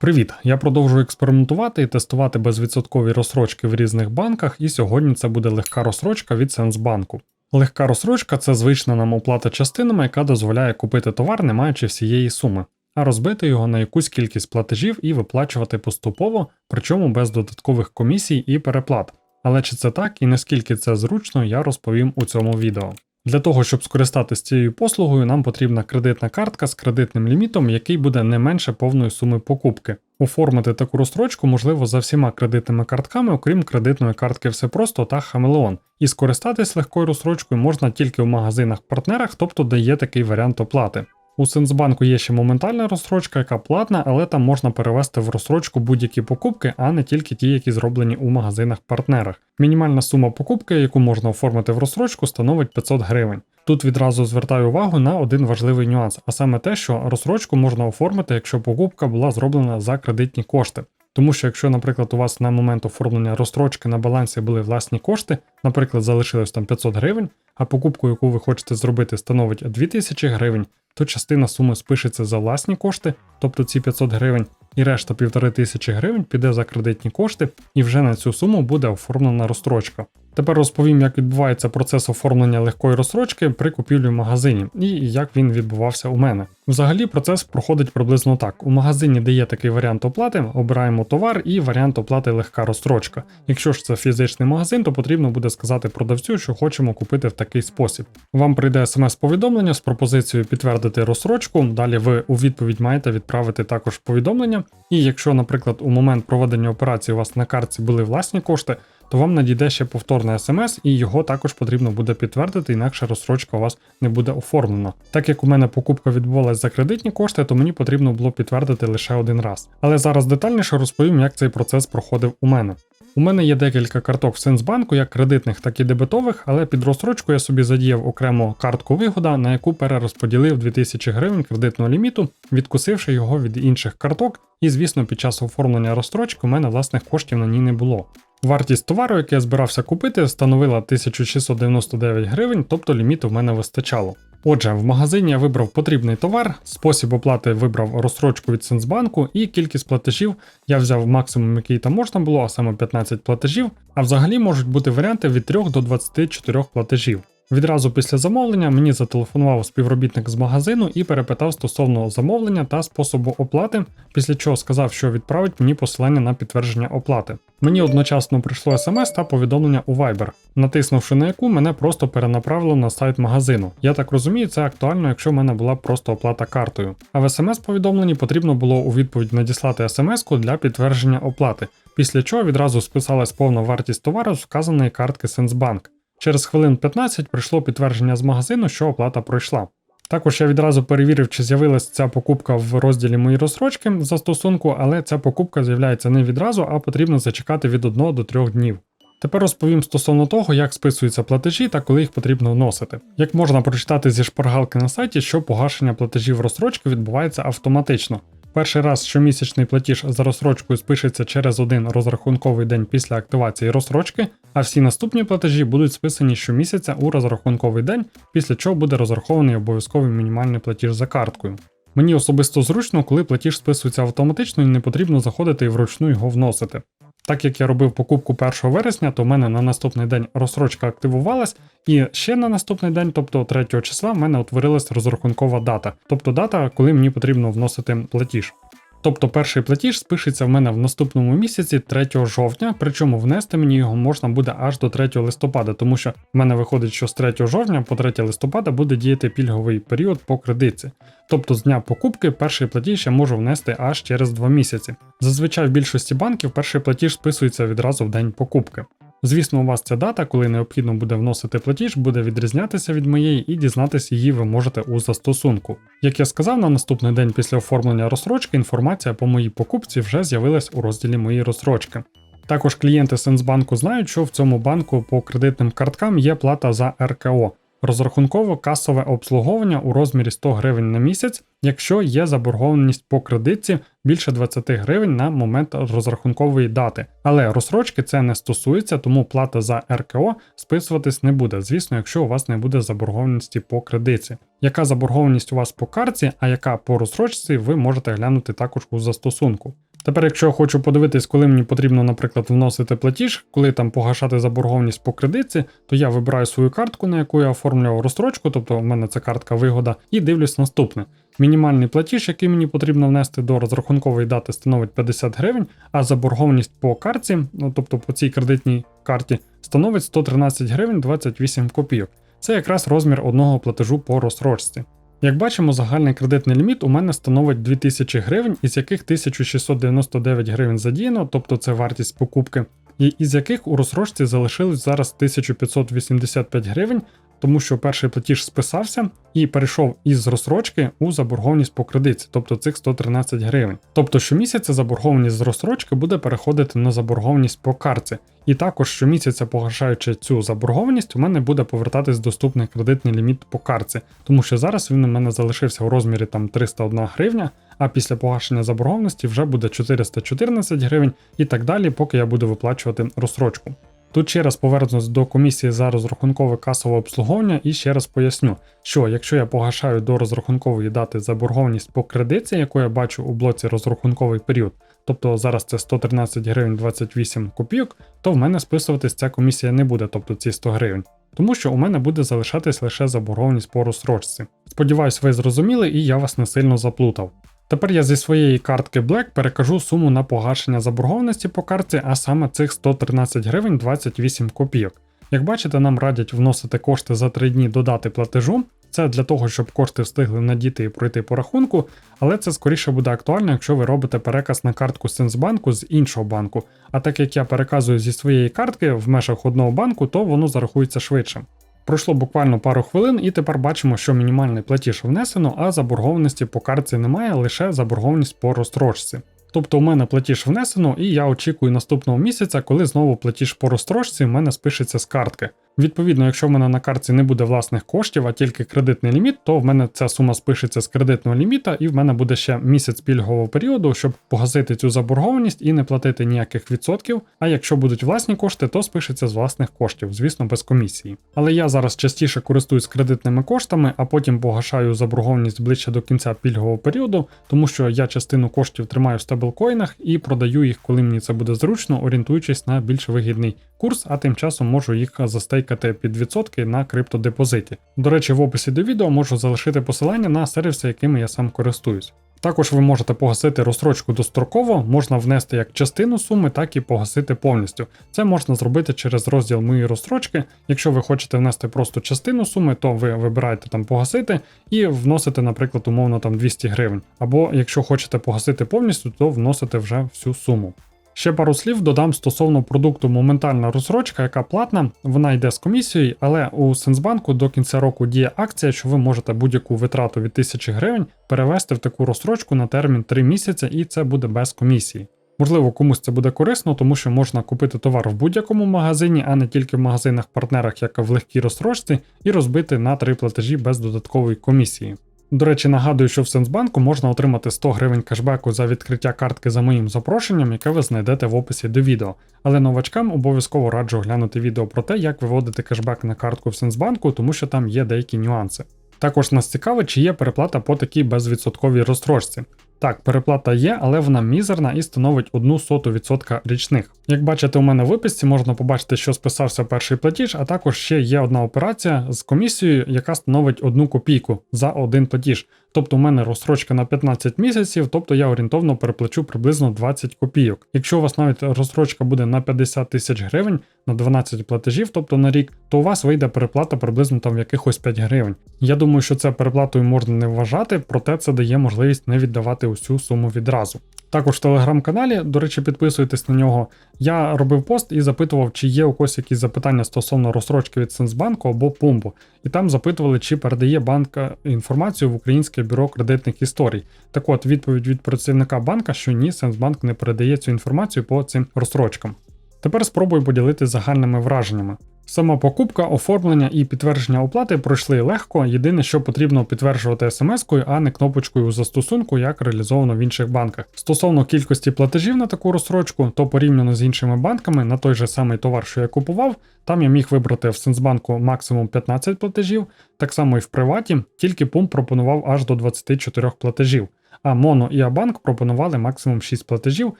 Привіт! Я продовжую експериментувати і тестувати безвідсоткові розсрочки в різних банках, і сьогодні це буде легка розсрочка від Сенсбанку. Легка розсрочка це звична нам оплата частинами, яка дозволяє купити товар, не маючи всієї суми, а розбити його на якусь кількість платежів і виплачувати поступово, причому без додаткових комісій і переплат. Але чи це так і наскільки це зручно, я розповім у цьому відео. Для того, щоб скористатися цією послугою, нам потрібна кредитна картка з кредитним лімітом, який буде не менше повної суми покупки. Оформити таку розстрочку можливо за всіма кредитними картками, окрім кредитної картки Все просто та Хамелеон. І скористатись легкою розстрочкою можна тільки в магазинах-партнерах, тобто де є такий варіант оплати. У Сенсбанку є ще моментальна розстрочка, яка платна, але там можна перевести в розстрочку будь-які покупки, а не тільки ті, які зроблені у магазинах-партнерах. Мінімальна сума покупки, яку можна оформити в розстрочку, становить 500 гривень. Тут відразу звертаю увагу на один важливий нюанс, а саме те, що розстрочку можна оформити, якщо покупка була зроблена за кредитні кошти. Тому що якщо, наприклад, у вас на момент оформлення розстрочки на балансі були власні кошти, наприклад, залишилось там 500 гривень, а покупку, яку ви хочете зробити, становить 2000 гривень, то частина суми спишеться за власні кошти, тобто ці 500 гривень, і решта 1500 гривень піде за кредитні кошти, і вже на цю суму буде оформлена розстрочка. Тепер розповім, як відбувається процес оформлення легкої розстрочки при купівлі в магазині і як він відбувався у мене. Взагалі процес проходить приблизно так: у магазині, де є такий варіант оплати, обираємо товар і варіант оплати легка розстрочка. Якщо ж це фізичний магазин, то потрібно буде сказати продавцю, що хочемо купити в такий спосіб. Вам прийде смс-повідомлення з пропозицією підтвердити розстрочку. Далі ви у відповідь маєте відправити також повідомлення. І якщо, наприклад, у момент проведення операції у вас на картці були власні кошти то вам надійде ще повторне смс, і його також потрібно буде підтвердити, інакше розстрочка у вас не буде оформлена. Так як у мене покупка відбувалася за кредитні кошти, то мені потрібно було підтвердити лише один раз. Але зараз детальніше розповім, як цей процес проходив у мене. У мене є декілька карток в Сенсбанку, як кредитних, так і дебетових, але під розстрочку я собі задіяв окремо картку вигода, на яку перерозподілив 2000 гривень кредитного ліміту, відкусивши його від інших карток. І, звісно, під час оформлення розстрочки у мене власних коштів на ній не було. Вартість товару, який я збирався купити, становила 1699 гривень, тобто ліміту в мене вистачало. Отже, в магазині я вибрав потрібний товар, спосіб оплати вибрав розстрочку від Сенсбанку і кількість платежів я взяв максимум, який там можна було, а саме 15 платежів. А взагалі можуть бути варіанти від 3 до 24 платежів. Відразу після замовлення мені зателефонував співробітник з магазину і перепитав стосовно замовлення та способу оплати, після чого сказав, що відправить мені посилання на підтвердження оплати. Мені одночасно прийшло смс та повідомлення у Viber, натиснувши на яку мене просто перенаправило на сайт магазину. Я так розумію, це актуально, якщо в мене була просто оплата картою. А в смс-повідомленні потрібно було у відповідь надіслати смс-ку для підтвердження оплати, після чого відразу списалась повна вартість товару з вказаної картки Сенсбанк. Через хвилин 15 прийшло підтвердження з магазину, що оплата пройшла. Також я відразу перевірив, чи з'явилася ця покупка в розділі мої розсрочки застосунку, але ця покупка з'являється не відразу, а потрібно зачекати від 1 до 3 днів. Тепер розповім стосовно того, як списуються платежі та коли їх потрібно вносити. Як можна прочитати зі шпаргалки на сайті, що погашення платежів розстрочки відбувається автоматично. Перший раз щомісячний платіж за розсрочкою спишеться через один розрахунковий день після активації розсрочки, а всі наступні платежі будуть списані щомісяця у розрахунковий день, після чого буде розрахований обов'язковий мінімальний платіж за карткою. Мені особисто зручно, коли платіж списується автоматично і не потрібно заходити і вручну його вносити. Так як я робив покупку 1 вересня, то в мене на наступний день розсрочка активувалась, і ще на наступний день, тобто 3 числа, в мене утворилась розрахункова дата, тобто дата, коли мені потрібно вносити платіж. Тобто перший платіж спишеться в мене в наступному місяці 3 жовтня, причому внести мені його можна буде аж до 3 листопада, тому що в мене виходить, що з 3 жовтня по 3 листопада буде діяти пільговий період по кредитці. Тобто з дня покупки перший платіж я можу внести аж через 2 місяці. Зазвичай в більшості банків перший платіж списується відразу в день покупки. Звісно, у вас ця дата, коли необхідно буде вносити платіж, буде відрізнятися від моєї і дізнатися її ви можете у застосунку. Як я сказав, на наступний день після оформлення розсрочки інформація по моїй покупці вже з'явилась у розділі Мої розсрочки. Також клієнти Сенсбанку знають, що в цьому банку по кредитним карткам є плата за РКО, розрахунково касове обслуговування у розмірі 100 гривень на місяць, якщо є заборгованість по кредитці більше 20 гривень на момент розрахункової дати. Але розсрочки це не стосується, тому плата за РКО списуватись не буде, звісно, якщо у вас не буде заборгованості по кредитці. Яка заборгованість у вас по карті, а яка по розсрочці, ви можете глянути також у застосунку. Тепер, якщо я хочу подивитись, коли мені потрібно, наприклад, вносити платіж, коли там погашати заборгованість по кредитці, то я вибираю свою картку, на яку я оформлював розстрочку, тобто в мене це картка вигода, і дивлюсь наступне. Мінімальний платіж, який мені потрібно внести до розрахункової дати, становить 50 гривень, а заборгованість по картці, ну тобто по цій кредитній карті, становить 113 гривень 28 копійок. Це якраз розмір одного платежу по розсрочці. Як бачимо, загальний кредитний ліміт у мене становить 2000 гривень, із яких 1699 гривень задіяно, тобто це вартість покупки, і із яких у розсрочці залишилось зараз 1585 гривень, тому що перший платіж списався і перейшов із розсрочки у заборгованість по кредитці, тобто цих 113 гривень. Тобто щомісяця заборгованість з розсрочки буде переходити на заборгованість по карці. І також щомісяця погашаючи цю заборгованість, у мене буде повертатись доступний кредитний ліміт по карці, тому що зараз він у мене залишився у розмірі там 301 гривня, а після погашення заборгованості вже буде 414 гривень і так далі, поки я буду виплачувати розсрочку. Тут ще раз повернусь до комісії за розрахункове касове обслуговування і ще раз поясню, що якщо я погашаю до розрахункової дати заборгованість по кредитці, яку я бачу у блоці розрахунковий період, тобто зараз це 113 гривень 28 копійок, то в мене списуватись ця комісія не буде, тобто ці 100 гривень. Тому що у мене буде залишатись лише заборгованість по розстрочці. Сподіваюсь, ви зрозуміли і я вас не сильно заплутав. Тепер я зі своєї картки Black перекажу суму на погашення заборгованості по картці, а саме цих 113 гривень 28 копійок. Як бачите, нам радять вносити кошти за 3 дні до дати платежу. Це для того, щоб кошти встигли надіти і пройти по рахунку, але це скоріше буде актуально, якщо ви робите переказ на картку Сенсбанку з іншого банку. А так як я переказую зі своєї картки в межах одного банку, то воно зарахується швидше. Пройшло буквально пару хвилин, і тепер бачимо, що мінімальний платіж внесено, а заборгованості по картці немає, лише заборгованість по розстрочці. Тобто у мене платіж внесено, і я очікую наступного місяця, коли знову платіж по розстрочці в мене спишеться з картки. Відповідно, якщо в мене на картці не буде власних коштів, а тільки кредитний ліміт, то в мене ця сума спишеться з кредитного ліміта, і в мене буде ще місяць пільгового періоду, щоб погасити цю заборгованість і не платити ніяких відсотків. А якщо будуть власні кошти, то спишеться з власних коштів, звісно, без комісії. Але я зараз частіше користуюсь кредитними коштами, а потім погашаю заборгованість ближче до кінця пільгового періоду, тому що я частину коштів тримаю в стаблкоїнах і продаю їх, коли мені це буде зручно, орієнтуючись на більш вигідний курс, а тим часом можу їх застейкати під відсотки на криптодепозиті. До речі, в описі до відео можу залишити посилання на сервіси, якими я сам користуюсь. Також ви можете погасити розстрочку достроково, можна внести як частину суми, так і погасити повністю. Це можна зробити через розділ Мої розстрочки. Якщо ви хочете внести просто частину суми, то ви вибираєте там погасити і вносите, наприклад, умовно там 200 гривень. Або якщо хочете погасити повністю, то вносите вже всю суму. Ще пару слів додам стосовно продукту моментальна розсрочка, яка платна, вона йде з комісією, але у Сенсбанку до кінця року діє акція, що ви можете будь-яку витрату від 1000 гривень перевести в таку розсрочку на термін 3 місяці, і це буде без комісії. Можливо, комусь це буде корисно, тому що можна купити товар в будь-якому магазині, а не тільки в магазинах-партнерах, як в легкій розсрочці, і розбити на три платежі без додаткової комісії. До речі, нагадую, що в Сенсбанку можна отримати 100 гривень кешбеку за відкриття картки за моїм запрошенням, яке ви знайдете в описі до відео. Але новачкам обов'язково раджу оглянути відео про те, як виводити кешбек на картку в Сенсбанку, тому що там є деякі нюанси. Також нас цікавить, чи є переплата по такій безвідсотковій розстрочці. Так, переплата є, але вона мізерна і становить 1 соту відсотка річних. Як бачите, у мене в виписці можна побачити, що списався перший платіж, а також ще є одна операція з комісією, яка становить 1 копійку за один платіж. Тобто у мене розстрочка на 15 місяців, тобто я орієнтовно переплачу приблизно 20 копійок. Якщо у вас навіть розстрочка буде на 50 тисяч гривень на 12 платежів, тобто на рік, то у вас вийде переплата приблизно там в якихось 5 гривень. Я думаю, що це переплатою можна не вважати, проте це дає можливість не віддавати усю суму відразу. Також в телеграм-каналі, до речі, підписуйтесь на нього. Я робив пост і запитував, чи є у когось якісь запитання стосовно розстрочки від Сенсбанку або Пумбу. І там запитували, чи передає банк інформацію в Українське бюро кредитних історій. Так от, відповідь від працівника банка, що ні, Сенсбанк не передає цю інформацію по цим розстрочкам. Тепер спробую поділитися загальними враженнями. Сама покупка, оформлення і підтвердження оплати пройшли легко. Єдине, що потрібно підтверджувати смс-кою, а не кнопочкою у застосунку, як реалізовано в інших банках. Стосовно кількості платежів на таку розсрочку, то порівняно з іншими банками на той же самий товар, що я купував, там я міг вибрати в Сенсбанку максимум 15 платежів, так само і в приваті, тільки пункт пропонував аж до 24 платежів. а Моно і Абанк пропонували максимум 6 платежів,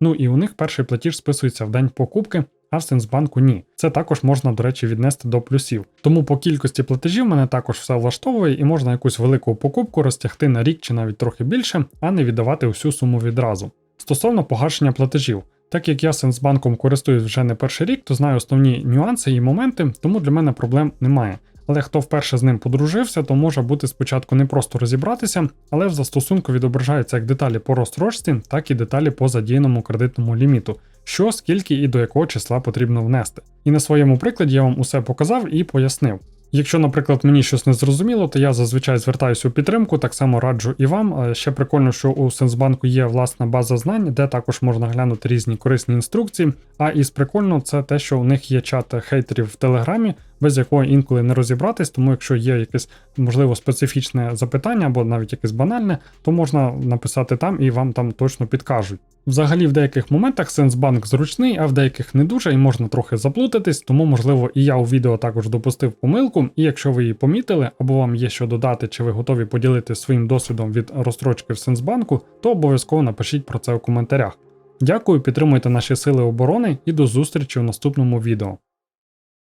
ну і у них перший платіж списується в день покупки, а в Сенсбанку ні. Це також можна, до речі, віднести до плюсів. Тому по кількості платежів мене також все влаштовує і можна якусь велику покупку розтягти на рік чи навіть трохи більше, а не віддавати всю суму відразу. Стосовно погашення платежів. Так як я Сенсбанком користуюсь вже не перший рік, то знаю основні нюанси і моменти, тому для мене проблем немає. Але хто вперше з ним подружився, то може бути спочатку не просто розібратися, але в застосунку відображаються як деталі по розстрочці, так і деталі по задіяному кредитному ліміту, що, скільки і до якого числа потрібно внести. І на своєму прикладі я вам усе показав і пояснив. Якщо, наприклад, мені щось не зрозуміло, то я зазвичай звертаюся у підтримку, так само раджу і вам. Е, Ще прикольно, що у Сенсбанку є власна база знань, де також можна глянути різні корисні інструкції. А із прикольно це те, що у них є чат хейтерів в Телеграмі, без якого інколи не розібратись, тому якщо є якесь можливо специфічне запитання або навіть якесь банальне, то можна написати там і вам там точно підкажуть. Взагалі, в деяких моментах Сенсбанк зручний, а в деяких не дуже, і можна трохи заплутатись, тому, можливо, і я у відео також допустив помилку, і якщо ви її помітили, або вам є що додати, чи ви готові поділитися своїм досвідом від розстрочки в Сенсбанку, то обов'язково напишіть про це у коментарях. Дякую, підтримуйте наші сили оборони і до зустрічі в наступному відео.